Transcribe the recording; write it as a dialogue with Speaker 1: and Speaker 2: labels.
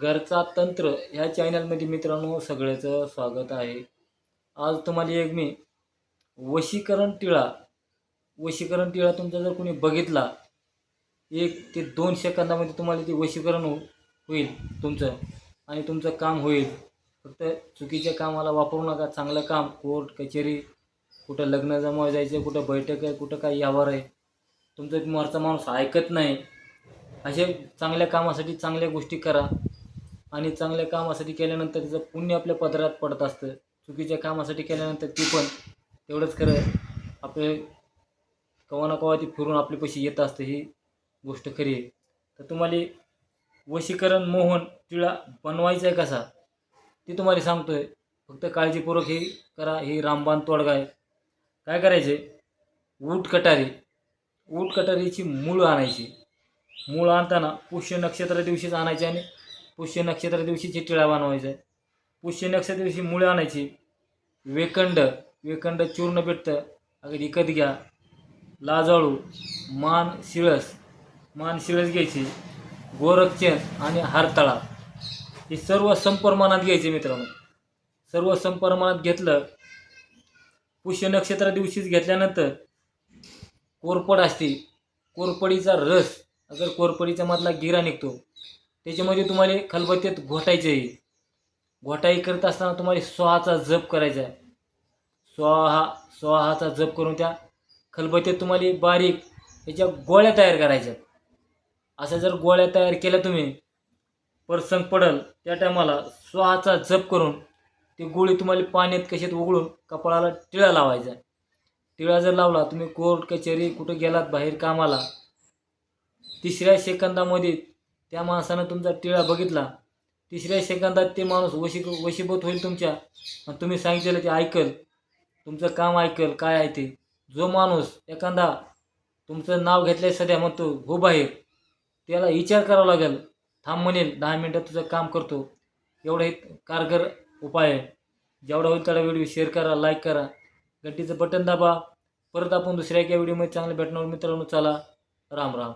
Speaker 1: घरचा तंत्र ह्या चॅनलमध्ये मित्रांनो सगळ्याचं स्वागत आहे. आज तुम्हाला एक मी वशीकरण टिळा वशीकरण टिळा तुमचा जर कोणी बघितला एक ते दोन सेकंदामध्ये तुम्हाला ते वशीकरण हो-, होईल तुमचं आणि तुमचं काम होईल. फक्त चुकीच्या कामाला वापरू नका चांगलं काम कोर्ट कचेरी कुठं लग्न जमा जायचं कुठं बैठक आहे कुठं काय यावर आहे तुमचं मरचा माणूस ऐकत नाही. असे चांगल्या कामासाठी चांगल्या गोष्टी करा. आणि चांगल्या कामासाठी केल्यानंतर त्याचं पुण्य आपल्या पदरात पडत असतं. चुकीच्या कामासाठी केल्यानंतर ती पण तेवढंच खरं आपले कवा ना कवा ती फिरून आपले पैसे येत असतं ही गोष्ट खरी आहे. तर तुम्हाला वशीकरण मोहन टिळा बनवायचा आहे कसा? ते तुम्हाला सांगतो आहे फक्त काळजीपूर्वक हे करा हे रामबाण तोडगा आहे काय करायचे? ऊट कटारी. ऊट कटारीची मूळ आणायची. मूळ आणताना पुष्य नक्षत्र दिवशीच आणायची आणि पुष्य नक्षत्र दिवशीची टिळा बनवायचं आहे पुष्य नक्षत्र दिवशी मुळे आणायची. वेकंड वेकंड चूर्ण भेटतं अगदी विकत घ्या. लाजाळू मान शिळस मान शिळस घ्यायची. गोरक्षण आणि हारतळा. हे सर्व संप्रमाणात घ्यायचे मित्रांनो. सर्व संप्रमाणात घेतलं पुष्य नक्षत्र दिवशीच घेतल्यानंतर कोरपड असते. कोरपडीचा रस अगर कोरपडीचा मधला गिरा निघतो. त्याच्यामध्ये तुम्हाला खलबत्त्यात घोटायचं आहे. घोटाई करत असताना तुम्हाला स्वाहाचा जप करायचा आहे. स्वाहा स्वाहाचा जप करून त्या खलबत्त्यात तुम्हाला बारीक याच्या गोळ्या तयार करायच्या अशा जर गोळ्या तयार केल्या तुम्ही प्रसंग पडल त्या टायमाला स्वाहाचा जप करून ती गोळी तुम्हाला पाण्यात कशात उघडून कपाळाला टिळा लावायचा टिळा जर लावला तुम्ही कोर्ट कचेरी कुठं गेलात बाहेर कामाला तिसऱ्या सेकंदामध्ये त्या माणसानं तुमचा टिळा बघितला. तिसऱ्या सेकंदात ते माणूस वशी वशीभूत होईल तुमच्या. आणि तुम्ही सांगितलेलं ते ऐकल. तुमचं काम ऐकल. काय आहे ते? जो माणूस एखादा तुमचं नाव घेतलंय सध्या म्हणतो हो बाहेर त्याला विचार करावा लागेल. थांब म्हणेल दहा मिनटात तुझं काम करतो. एवढं हे कारगर उपाय आहे. जेवढा होईल तेवढा व्हिडिओ शेअर करा लाईक करा. घंटीचं बटन दाबा. परत आपण दुसऱ्या एका व्हिडिओमध्ये चांगलं भेटणार मित्रांनो. चला राम राम.